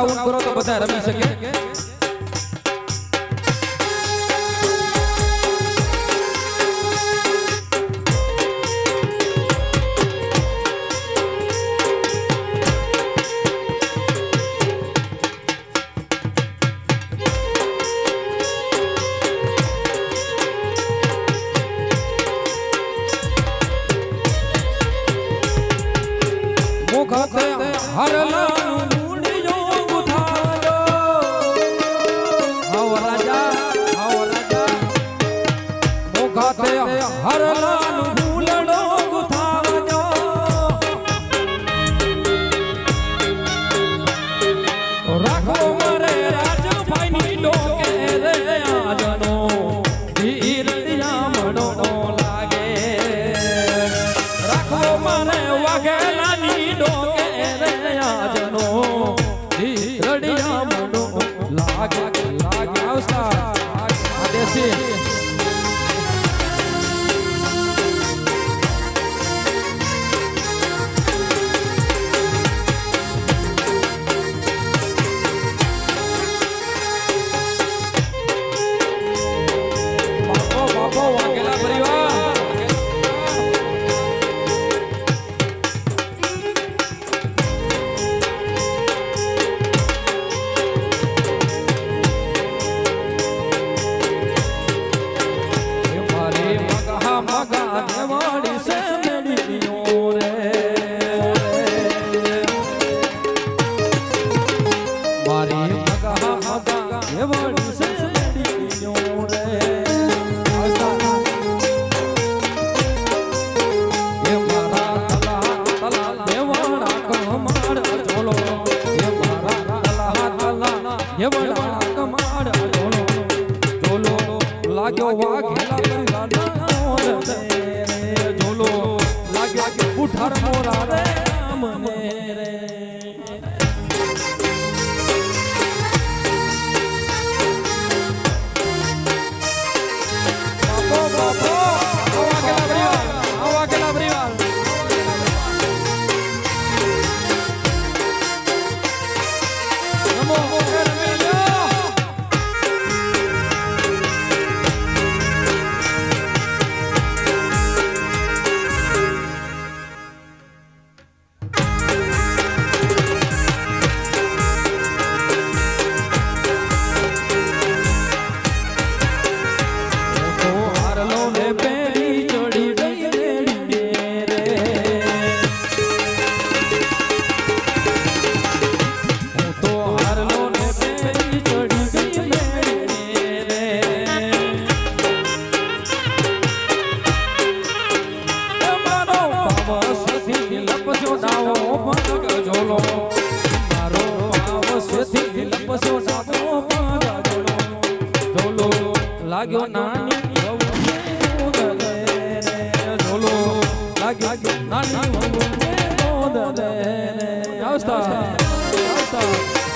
Round કરો તો બધા રમી શકે. લાગો મારા ઝોલો લાગ્યો નાની ઝોલો લાગ્યો નાની આવતા આવતા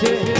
છે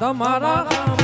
તમારા